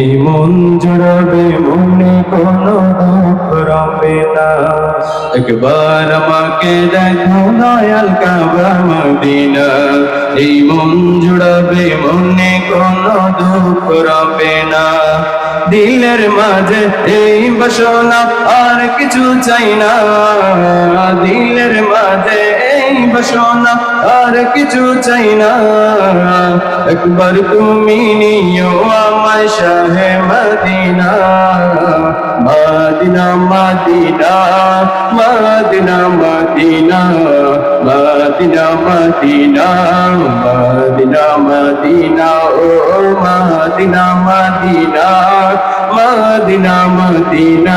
এই মন জুড়াবে মনে কোনো দুঃখ রবে না। একবার আমাকে দেখো দয়াল কাবা মদিনা। এই মন জুড়াবে মনে কোনো দুঃখ রবে না। দিলের মাঝে এই বাসনা আর কিছু চাই না। দিলের মাঝে বাসনা, আর কিছু চাই না। একবার তুমি নিও আমায় শাহে Medina. Medina Medina Medina Medina Medina Medina Medina Medina, ও Medina Medina Medina Medina.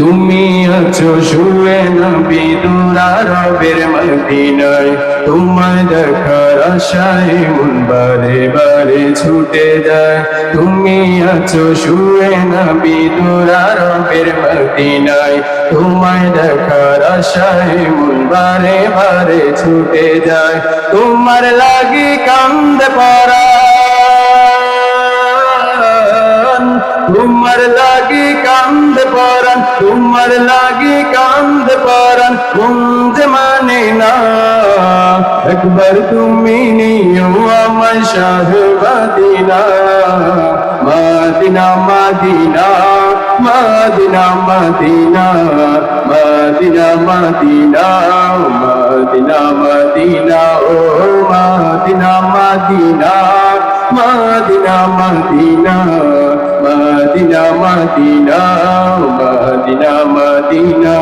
তুমি আছো শুয়ে নবী দুরা রবের মদিনায়। তোমার দেখার আশায় মন বারে ছুটে যায়। তুমি আছো শুয়ে নবী দুরা রবের মদিনায়। তোমায় দেখার আশায় মন বারে ছুটে যায়। তোমার লাগি কান্দ পড়া তোমার লাগি কান্দ পরান তোমার লাগি কান্দ পরান কুঞ্জ মানে না। একবার তুমি নিও আমার শাহ মাদিনা মাদিনা মাদিনা মাদিনা মাদিনা মাদিনা মাদিনা মাদিনা মাদিনা, ও মাদিনা মাদিনা মাদিনা মাদিনা। মাদিনা মাদিনা মাদিনা মাদিনা।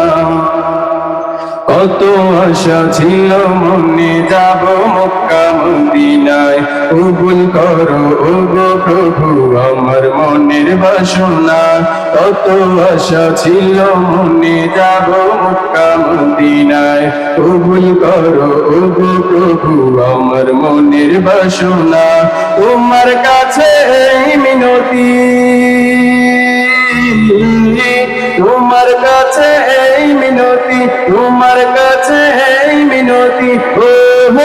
কত আশা ছিল মনে যাব মক্কা, মদিনায়। কবুল করো ও প্রভু, আমার মনের বাসনা। কত আশা ছিল মনে যাব মক্কা, মদিনায়। কবুল করো ও প্রভু, আমার মনের বাসনা। তোমার কাছে মিনতি মিনতি তোমার কাছে এই মিনতি ও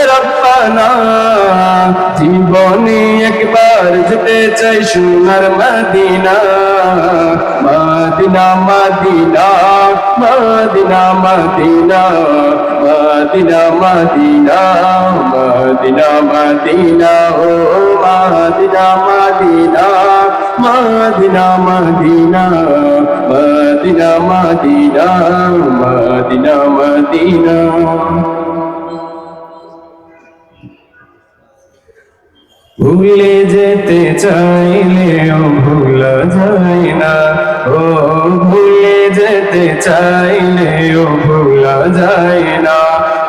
রব্বানা জীবনে একবার যেতে চাই সোনার Medina Medina Medina Medina Medina Medina Medina Medina Medina ও Medina Medina Medina Medina Medina Medina Medina Medina. ভুলে যেতে চাইলে চাইলেও ভুলা যায় না। ও, ভুলে যেতে চাইলে চাইলেও ভুলা যায় না।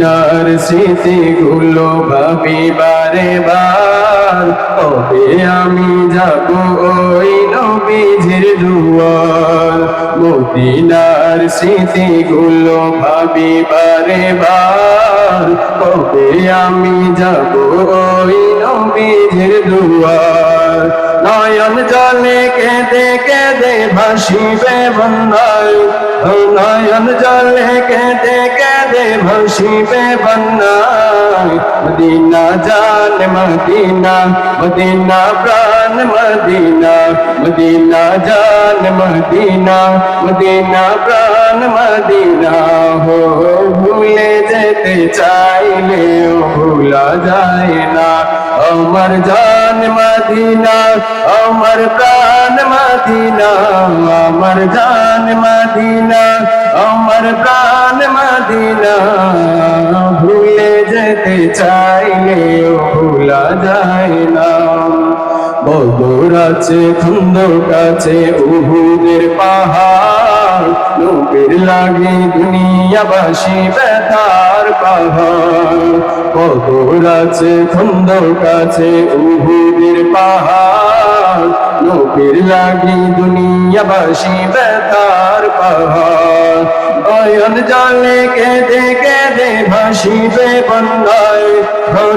মদিনার স্মৃতিগুলো ভাবি বারে বার। তবে আমি যাব ওই নবীজির দুয়ার? মদিনার স্মৃতিগুলো ভাবি বারে বার। কবে আমি যাব ওই নবীজির দুয়ার? নয়ন জলে কেঁদে কেঁদে ভাসিবে বন্যায়। নয়ন জলে কেঁদে কেঁদে ভাসিবে বন্যায়। মদিনা জান, মদিনা মদিনা প্রাণ, মদিনা মদিনা জান, মদিনা মদিনা প্রাণ, মদিনা। হো, ভুলে যেতে চাইলেও ভুলা যায় না। আমার জান মদিনা, আমার প্রাণ মদিনা, আমার জান মদিনা, আমার প্রাণ মদিনা। ভুলে যেতে চাইলেও ভুলা যায় না। বদর আছে, খন্দক আছে, উহুদের পাহাড় লোকের লাগে ভাসি বেতার পাহাড়। কত আছে খন্দ কাছে উহুদের পাহাড়। নবীর লাগি দুনিয়াবাসী বেতার পাহাড়। নয়ন জলে কেঁদে কেঁদে ভাসিবে বন্যায়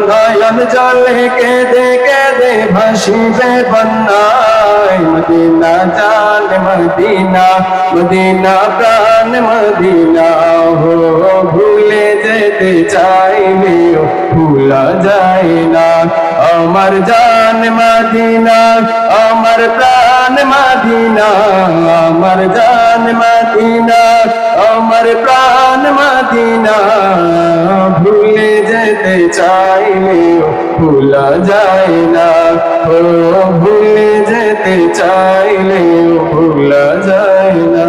নয়ন জলে কেঁদে কেঁদে ভাসিবে বন্যায়। মদিনা জান মদিনা মদিনা প্রাণ মদিনা হো ভুলে যেতে চাইলেও ভুলা যায় না। আমার জান মদিনা, আমার প্রাণ মদিনা, আমার জান মদিনা, আমার প্রাণ মদিনা। ভুলে যেতে চাইলেও ভুলা যায় না। ও, ভুলে যেতে চাইলেও ভুলা যায় না।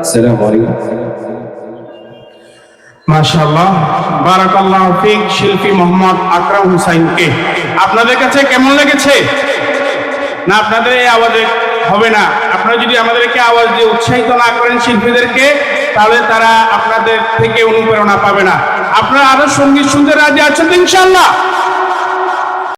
আসসালামু মাশাআল্লাহ। বারাকাল্লাহ ফিক শিল্পী মোহাম্মদ আকরাম হুসাইনকে। আপনাদের কাছে কেমন লেগেছে? না, আপনাদের এই আওয়াজে হবে না। আপনারা যদি আমাদেরকে আওয়াজ দিয়ে উৎসাহিত না করেন শিল্পীদেরকে, তাহলে তারা আপনাদের থেকে অনুপ্রেরণা পাবে না। আপনারা আরও সংগীত শুনতে রাজি আছেন তো ইনশাআল্লাহ?